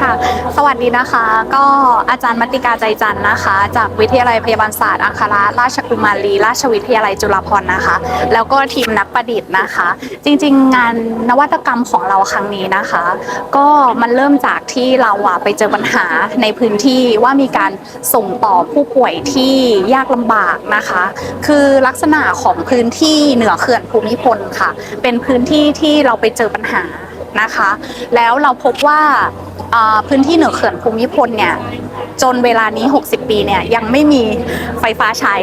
ค่ะ สวัสดีนะคะ ก็อาจารย์มัติกาใจจันทร์นะคะ จากวิทยาลัยพยาบาลศาสตร์อังคาราราชกุมารี ราชวิทยาลัยจุฬาภรณ์นะคะ แล้วก็ทีมนักประดิษฐ์นะคะ จริงๆ งานนวัตกรรมของเราครั้งนี้นะคะ ก็มันเริ่มจากที่เราอะไปเจอปัญหาในพื้นที่ว่ามีการส่งต่อผู้ป่วยที่ยากลำบากนะคะ คือลักษณะของพื้นที่เหนือเขื่อนภูมิพลค่ะ เป็นพื้นที่ที่เราไปเจอปัญหา นะคะ แล้วเราพบว่าพื้นที่เหนือเขื่อนภูมิพลเนี่ยจนเวลานี้ 60 ปีเนี่ยยังไม่มีไฟฟ้าใช้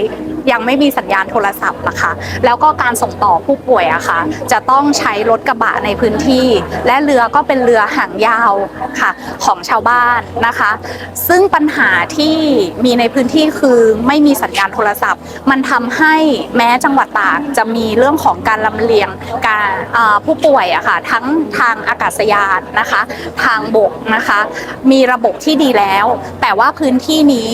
ยังไม่มีสัญญาณโทรศัพท์นะคะ แล้วก็การส่งต่อผู้ป่วยอะค่ะ จะต้องใช้รถกระบะในพื้นที่ และเรือก็เป็นเรือหางยาวค่ะของชาวบ้านนะคะ ซึ่งปัญหาที่มีในพื้นที่คือไม่มีสัญญาณโทรศัพท์ มันทำให้แม้จังหวัดตากจะมีเรื่องของการลำเลียงการผู้ป่วยอะค่ะทั้งทางอากาศยานนะคะ ทางบกนะคะ มีระบบที่ดีแล้ว แต่ว่าพื้นที่นี้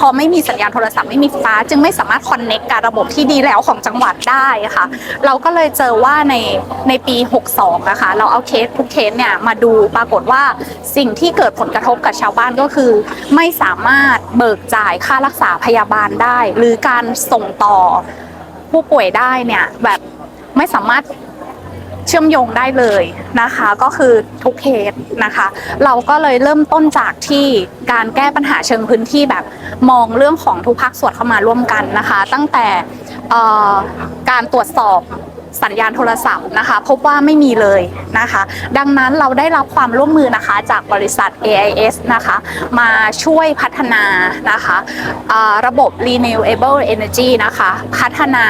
พอไม่มีสัญญาณโทรศัพท์ไม่มีไฟฟ้า จึงไม่สามารถคอนเน็กกับระบบที่ดีแล้วของจังหวัดได้ค่ะ เราก็เลยเจอว่าในในปี 62นะคะเราเอาเคสทุกเคสเนี่ยมาดูปรากฏว่าสิ่งที่เกิดผลกระทบกับชาวบ้านก็คือ ไม่สามารถเบิกจ่ายค่ารักษาพยาบาลได้ หรือการส่งต่อผู้ป่วยได้เนี่ยแบบไม่สามารถ เชื่อมโยงได้เลยนะคะ ก็คือทุกเคสนะคะ เราก็เลยเริ่มต้นจากที่การแก้ปัญหาเชิงพื้นที่แบบมองเรื่องของทุกภาคส่วนเข้ามาร่วมกันนะคะ ตั้งแต่การตรวจสอบ สัญญาณโทรศัพท์นะคะ พบว่าไม่มีเลยนะคะ ดังนั้นเราได้รับความร่วมมือนะคะจากบริษัท AIS นะคะ มาช่วยพัฒนานะคะอ่าระบบ Renewable Energy นะคะ พัฒนา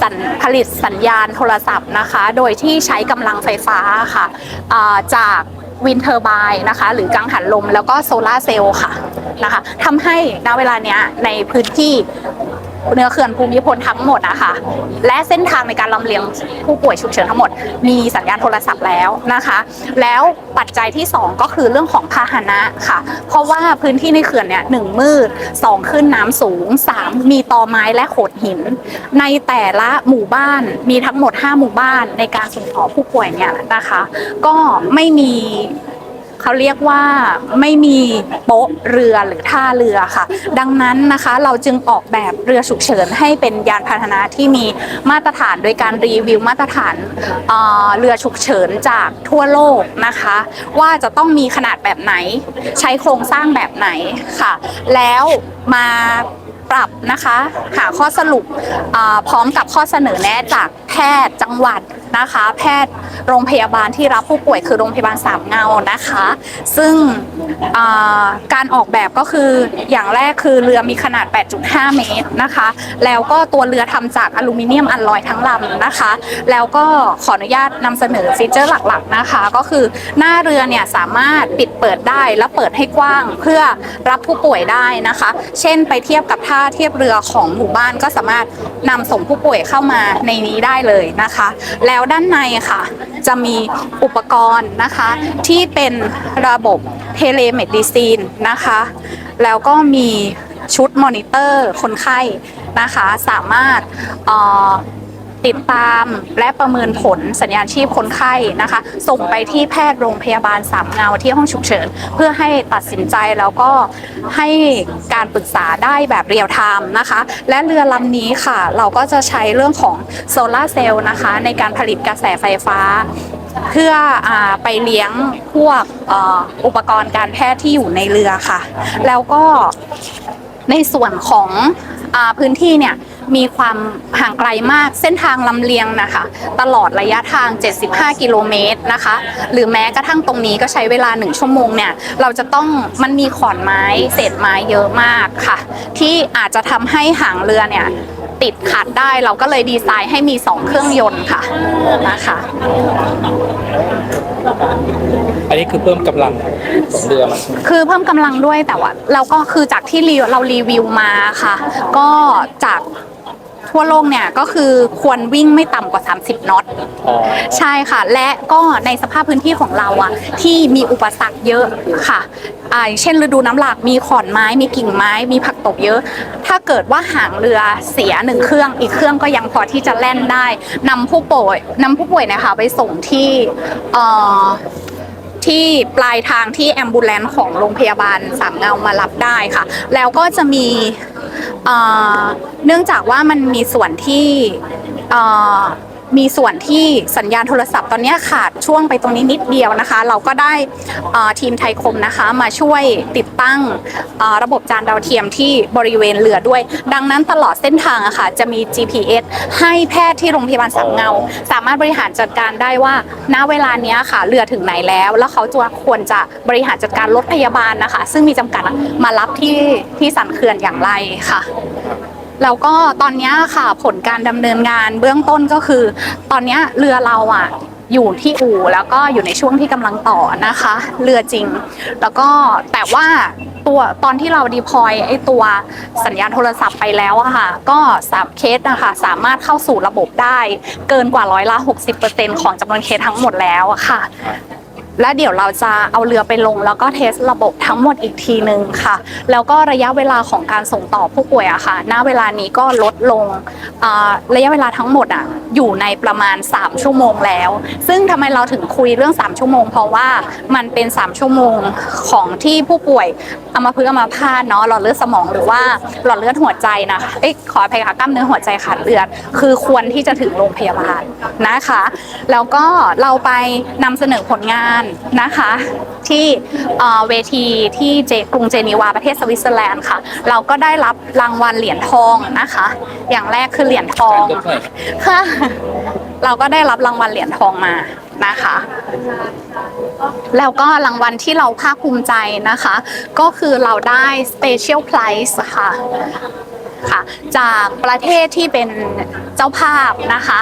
สัญผลิตสัญญาณโทรศัพท์นะคะ โดยที่ใช้กำลังไฟฟ้าค่ะอ่าจากวินเทอร์ไบน์นะคะ หรือกังหันลมแล้วก็โซลาเซลล์ค่ะนะคะทำให้ณเวลาเนี้ยในพื้นที่ เนื้อเขื่อนภูมิพลทั้งหมดอะคะและเส้นทางในการลำเลียงผู้ป่วยฉุกเฉินทั้งหมด มีสัญญาณโทรศัพท์แล้วนะคะ แล้วปัจจัยที่ 2 ก็คือเรื่องของพาหนะค่ะ เพราะว่าพื้นที่ในเขื่อนเนี่ยหนึ่งมืดสองขึ้นน้ำสูง 3 มีตอไม้และโขดหิน ในแต่ละหมู่บ้านมีทั้งหมด 5 หมู่บ้านในการส่งต่อผู้ป่วยเนี่ยนะคะ ก็ไม่มี เขาเรียกว่าไม่มีโป๊ะเรือหรือท่าเรือค่ะ ดังนั้นนะคะเราจึงออกแบบเรือฉุกเฉินให้เป็นยานพาหนะที่มีมาตรฐานโดยการรีวิวมาตรฐานเอ่อเรือฉุกเฉินจากทั่วโลกนะคะ ว่าจะต้องมีขนาดแบบไหน ใช้โครงสร้างแบบไหนค่ะ แล้วมาปรับนะคะ หาข้อสรุปพร้อมกับข้อเสนอแนะจากแพทย์จังหวัดนะคะ แพทย์โรงพยาบาลที่รับผู้ป่วยคือโรงพยาบาลสามเงานะคะ ซึ่งการออกแบบก็คืออย่างแรกคือเรือมีขนาด 8.5 เมตรนะคะ แล้วก็ตัวเรือทำจากอลูมิเนียมอัลลอยทั้งลำนะคะ แล้วก็ขออนุญาตนำเสนอฟีเจอร์หลักๆนะคะ ก็คือหน้าเรือเนี่ยสามารถปิดเปิดได้และเปิดให้กว้างเพื่อรับผู้ป่วยได้นะคะ เช่นไปเทียบกับท่าเทียบเรือของหมู่บ้านก็สามารถนำส่งผู้ป่วยเข้ามาในนี้ได้เลยนะคะ แล้วล้วด้านในค่ะ จะมีอุปกรณ์นะคะ ที่เป็นระบบเทเลเมดิซีนนะคะ แล้วก็มีชุดมอนิเตอร์คนไข้นะคะ สามารถ ติดตามและประเมินผลสัญญาณชีพคนไข้นะคะ ส่งไปที่แพทย์โรงพยาบาลสามเงาที่ห้องฉุกเฉิน เพื่อให้ตัดสินใจแล้วก็ให้การปรึกษาได้แบบเรียลไทม์นะคะ และเรือลำนี้ค่ะ เราก็จะใช้เรื่องของโซลาเซลล์นะคะ ในการผลิตกระแสไฟฟ้าเพื่ออไปเลี้ยงพวกออุปกรณ์การแพทย์ที่อยู่ในเรือค่ะ แล้วก็ในส่วนของอพื้นที่เนี่ย มีความห่างไกลมากเส้นทางลำเลียงนะคะ ตลอดระยะทาง 75 กิโลเมตรนะคะ หรือแม้กระทั่งตรงนี้ก็ใช้เวลา 1 ชั่วโมงเนี่ย เราจะต้องมันมีขอนไม้เศษไม้เยอะมากค่ะ ที่อาจจะทำให้หางเรือเนี่ยติดขัดได้เราก็เลยดีไซน์ให้มี 2 เครื่องยนต์ค่ะนะคะอันนี้คือเพิ่มกำลังของเรือมันคือเพิ่มกำลังด้วยแต่ว่าเราก็คือจากที่รีเรารีวิวมาค่ะ ก็จาก ทั่วโลกเนี่ยก็คือควรวิ่งไม่ต่ำกว่า 30 น็อตอ๋อใช่ค่ะ และก็ในสภาพพื้นที่ของเราอะที่มีอุปสรรคเยอะค่ะอ่าอย่างเช่นฤดูน้ำหลากมีขอนไม้มีกิ่งไม้ มีผักตบเยอะ ถ้าเกิดว่าหางเรือเสียหนึ่งเครื่อง อีกเครื่องก็ยังพอที่จะแล่นได้นำผู้ป่วยนำผู้ป่วยนะคะไปส่งที่เอ่อ ที่ปลายทางที่แอมบูเลนของโรงพยาบาลสามเงามารับได้ค่ะ แล้วก็จะมีเนื่องจากว่ามันมีส่วนที่ มีส่วนที่สัญญาณโทรศัพท์ตอนนี้ขาดช่วงไปตรงนี้นิดเดียวนะคะ เราก็ได้ทีมไทยคมนะคะ มาช่วยติดตั้งระบบจานดาวเทียมที่บริเวณเรือด้วย ดังนั้นตลอดเส้นทางอะค่ะจะมี GPS ให้แพทย์ที่โรงพยาบาลสามเงา สามารถบริหารจัดการได้ว่า ณเวลาเนี้ยค่ะเรือถึงไหนแล้ว แล้วเขาจะควรจะบริหารจัดการรถพยาบาลนะคะ ซึ่งมีจำกัดมารับที่ที่สันเขื่อนอย่างไรค่ะ แล้วก็ตอนนี้ค่ะผลการดำเนินงานเบื้องต้นก็คือ ตอนนี้เรือเราอะอยู่ที่อู่แล้วก็อยู่ในช่วงที่กำลังต่อนะคะ เรือจริง แล้วก็แต่ว่าตัวตอนที่เราดีพอยไอตัวสัญญาณโทรศัพท์ไปแล้วอะค่ะ ก็สามเคสนะคะสามารถเข้าสู่ระบบได้เกินกว่าร้อยละ 60%ของจำนวนเคสทั้งหมดแล้วอะค่ะ และเดี๋ยวเราจะเอาเรือไปลง แล้วก็เทสระบบทั้งหมดอีกทีนึงค่ะ แล้วก็ระยะเวลาของการส่งต่อผู้ป่วยอะค่ะ ณ เวลานี้ก็ลดลงระยะเวลาทั้งหมดอะอยู่ในประมาณ 3 ชั่วโมงแล้ว ซึ่งทำไมเราถึงคุยเรื่อง 3 ชั่วโมง เพราะว่ามันเป็น 3 ชั่วโมงของที่ผู้ป่วยอัมาพฤกษ์อัมพาตเนาะหลอดเลือดสมองหรือว่าหลอดเลือดหัวใจนะคะเอ้ยขออภัยค่ะกล้ามเนื้อหัวใจขาดเลือด คือควรที่จะถึงโรงพยาบาลนะคะ แล้วก็เราไปนำเสนอผลงานนะคะ ที่เวทีที่เจกรุงเจนีวาประเทศสวิตเซอร์แลนด์ค่ะ เราก็ได้รับรางวัลเหรียญทองนะคะ อย่างแรกคือเหรียญทองค่ะเราก็ได้รับรางวัลเหรียญทองมานะคะ แล้วก็รางวัลที่เราภาคภูมิใจนะคะ ก็คือเราได้ Special Prize ค่ะ ค่ะ จากประเทศที่เป็นเจ้าภาพนะคะ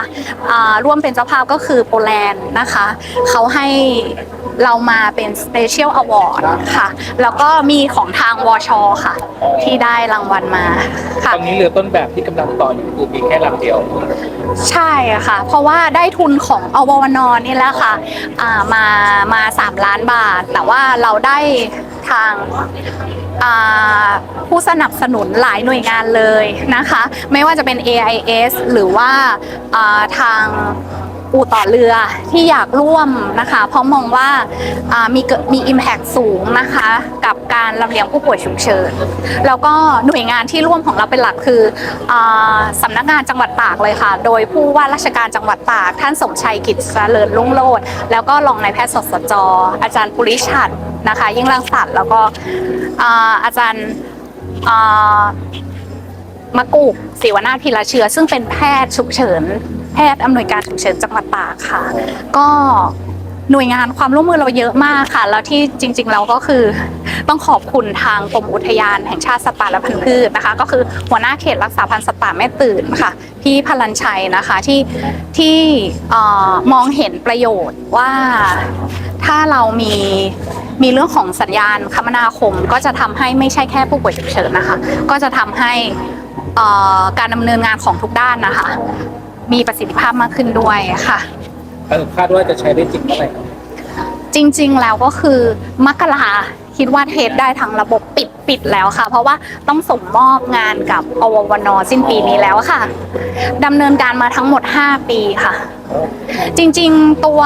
อ่าร่วมเป็นเจ้าภาพก็คือโปแลนด์นะคะเขาให้เรามาเป็น Special Award ค่ะ แล้วก็มีของทางวชค่ะ ที่ได้รางวัลมาตค่ะอนนี้เรือต้นแบบที่กำลังต่ออยู่คือมีแค่ลำเดียว ใช่ค่ะ เพราะว่าได้ทุนของอววนนี่แหละค่ะอ่ามามา 3 ล้านบาท แต่ว่าเราได้ทางอ่า ผู้สนับสนุนหลายหน่วยงานเลยนะคะ ไม่ว่าจะเป็น AIS หรือว่าทาง อู่ต่อเรือที่อยากร่วมนะคะ เพราะมองว่าอ่ามีเกิมี Impact สูงนะคะ กับการลำเลียงผู้ป่วยฉุกเฉินแล้วก็หน่วยงานที่ร่วมของเราเป็นหลักคืออสำนักงานจังหวัดตากเลยค่ะ โดยผู้ว่าราชการจังหวัดตาก ท่านสมชัยกิจเจริญรุ่งโรจน์แล้วก็รองนายแพทย์สดสจอาจารย์ปุริชัดนะคะ ยิ่งรังสรรค์แล้วก็อาอาจารย์อ่ามะกุกศิวนาถพีระเชื้อ ซึ่งเป็นแพทย์ฉุกเฉิน ทย์อำนวยการฉุกเฉินจังหวัดตากค่ะ ก็หน่วยงานความร่วมมือเราเยอะมากค่ะ แล้วที่จริงๆเราก็คือต้องขอบคุณทางกรมอุทยานแห่งชาติสัตว์ป่าและพันธุ์พืชนะคะ ก็คือหัวหน้าเขตรักษาพันธุ์สัตว์ป่าแม่ตื่นค่ะ พี่พลันชัยนะคะที่ที่มองเห็นประโยชน์ว่าถ้าเรามีมีเรื่องของสัญญาณคมนาคมก็จะทำให้ไม่ใช่แค่ผู้ป่วยฉุกเฉินนะคะ ก็จะทำให้การดำเนินงานของทุกด้านนะคะ มีประสิทธิภาพมากขึ้นด้วยค่ะ เออคาดว่าจะใช้ได้จริงเมื่อไหร่ครับจริงๆแล้วก็คือมกราคิดว่าเทสได้ทั้งระบบปิด ปิดแล้วค่ะ เพราะว่าต้องส่งมอบงานกับอววนสิ้นปีนี้แล้วค่ะดำเนินการมาทั้งหมด 5 ปีค่ะ จริงๆตัว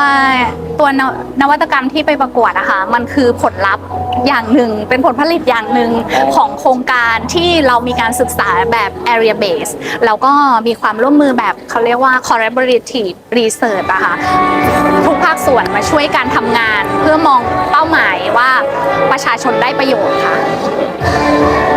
ตัวนวนวัตกรรมที่ไปประกวดนะคะมันคือผลลัพธ์อย่างหนึ่ง เป็นผลผลิตอย่างหนึ่งของโครงการที่เรามีการศึกษาแบบ area base แล้วก็มีความร่วมมือแบบเขาเรียกว่า collaborative research นะคะทุกภาคส่วนมาช่วยการทำงาน เพื่อมองเป้าหมายว่าประชาชนได้ประโยชน์ค่ะ Música